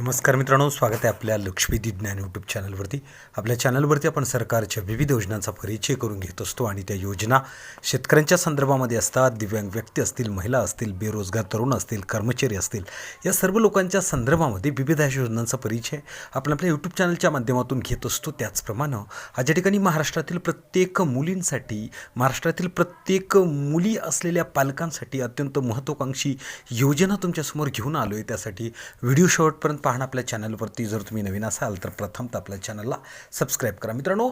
नमस्कार मित्रांनो स्वागत आहे आपल्या लक्ष्मीदी ज्ञान यूट्यूब चॅनलवरती आपल्या चॅनलवरती आपण सरकारच्या विविध योजनांचा परिचय करून घेत असतो आणि त्या योजना शेतकऱ्यांच्या संदर्भामध्ये असतात. दिव्यांग व्यक्ती असतील महिला असतील बेरोजगार तरुण असतील कर्मचारी असतील या सर्व लोकांच्या संदर्भामध्ये विविध अशा योजनांचा परिचय आपण आपल्या यूट्यूब चॅनलच्या माध्यमातून घेत असतो. त्याचप्रमाणे आज या ठिकाणी महाराष्ट्रातील प्रत्येक मुलींसाठी महाराष्ट्रातील प्रत्येक मुली असलेल्या पालकांसाठी अत्यंत महत्त्वाकांक्षी योजना तुमच्यासमोर घेऊन आलो आहे त्यासाठी व्हिडिओ शेवटपर्यंत पाहणं आपल्या चॅनलवरती. जर तुम्ही नवीन असाल तर प्रथमतः आपल्या चॅनलला सबस्क्राईब करा. मित्रांनो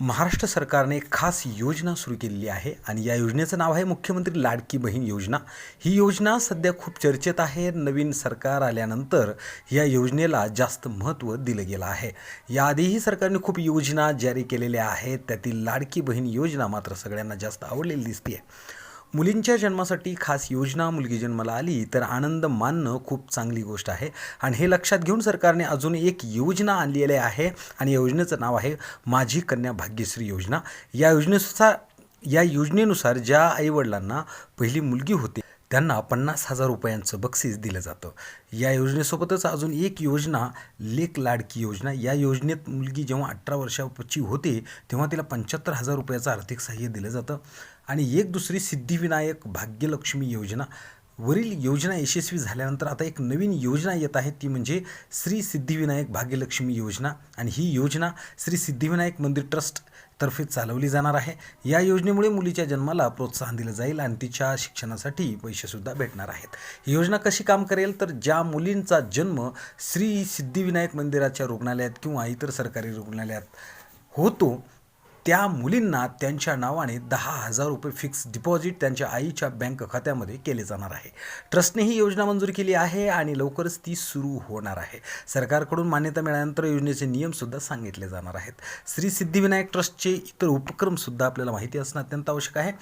महाराष्ट्र सरकारने खास योजना सुरू केलेली आहे आणि या योजनेचं नाव आहे मुख्यमंत्री लाडकी बहीण योजना. ही योजना सध्या खूप चर्चेत आहे. नवीन सरकार आल्यानंतर या योजनेला जास्त महत्त्व दिलं गेलं आहे. याआधीही सरकारने खूप योजना जारी केलेल्या आहेत. त्यातील लाडकी बहीण योजना मात्र सगळ्यांना जास्त आवडलेली दिसते आहे मुलींच्या जन्मासाठी खास योजना मुलगी जन्माला आली तर आनंद मानणं खूप चांगली गोष्ट आहे. आणि हे लक्षात घेऊन सरकारने अजून एक योजना आणलेली आहे आणि योजनेचं नाव आहे माझी कन्या भाग्यश्री योजना. या योजनेनुसार या योजनेनुसार ज्या आईवडिलांना पहिली मुलगी होते त्यांना पन्नास हजार रुपयांचं बक्षीस दिलं जातं. या योजनेसोबतच अजून एक योजना लेक लाडकी योजना. या योजनेत मुलगी जेव्हा अठरा वर्षाची होते तेव्हा तिला पंच्याहत्तर हजार रुपयाचं आर्थिक सहाय्य दिलं जातं. आणि एक दुसरी सिद्धिविनायक भाग्यलक्ष्मी योजना. वरील योजना यशस्वी झाल्यानंतर आता एक नवीन योजना येत आहे ती म्हणजे श्री सिद्धिविनायक भाग्यलक्ष्मी योजना. आणि ही योजना श्री सिद्धिविनायक मंदिर ट्रस्ट तर्फे चालवली जाणार आहे. या योजनेमुळे मुलीच्या जन्माला प्रोत्साहन दिलं जाईल आणि तिच्या शिक्षणासाठी पैसेसुद्धा भेटणार आहेत. ही योजना कशी काम करेल? तर ज्या मुलींचा जन्म श्री सिद्धिविनायक मंदिराच्या रुग्णालयात किंवा इतर सरकारी रुग्णालयात होतो त्या मुलींना त्यांच्या नावाने दहा हजार रुपये फिक्स डिपॉझिट त्यांच्या आईच्या बँक खात्यामध्ये केले जाणार आहे. ट्रस्टने ही योजना मंजूर केली आहे आणि लवकरच ती सुरू होणार आहे. सरकारकडून मान्यता मिळाल्यानंतर योजनेचे नियमसुद्धा सांगितले जाणार आहेत. श्री सिद्धिविनायक ट्रस्टचे इतर उपक्रमसुद्धा आपल्याला माहिती असणं अत्यंत आवश्यक आहे.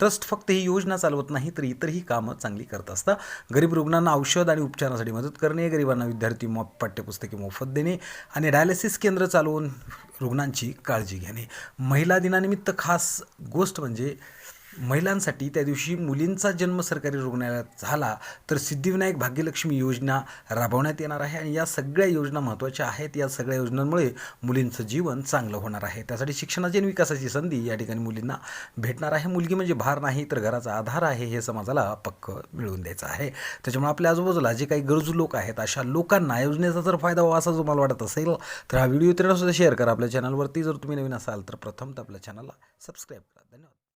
ट्रस्ट फक्त ही योजना चालवत नाही तर इतरही कामं चांगली करत असतं. गरीब रुग्णांना औषध आणि उपचारासाठी मदत करणे गरिबांना विद्यार्थी मो पाठ्यपुस्तके मोफत देणे आणि डायलिसिस केंद्र चालवून रुग्णांची काळजी घेणे. महिला दिनानिमित्त खास गोष्ट म्हणजे महिलांसाठी त्या दिवशी मुलींचा जन्म सरकारी रुग्णालयात झाला तर सिद्धिविनायक भाग्यलक्ष्मी योजना राबवण्यात येणार आहे आणि या सगळ्या योजना महत्त्वाच्या आहेत. या सगळ्या योजनांमुळे मुलींचं जीवन चांगलं होणार आहे. त्यासाठी शिक्षणाची आणि विकासाची संधी या ठिकाणी मुलींना भेटणार आहे. मुलगी म्हणजे भार नाही तर घराचा आधार आहे हे समाजाला पक्क मिळवून द्यायचं आहे. त्याच्यामुळे आपल्या आजूबाजूला जे काही गरजू लोक आहेत अशा लोकांना योजनेचा जर फायदा व्हावा असा जो मला वाटत असेल तर हा व्हिडिओ त्यांना सुद्धा शेअर करा. आपल्या चॅनलवरती जर तुम्ही नवीन असाल तर प्रथम तर आपल्या चॅनलला सबस्क्राईब करा. धन्यवाद.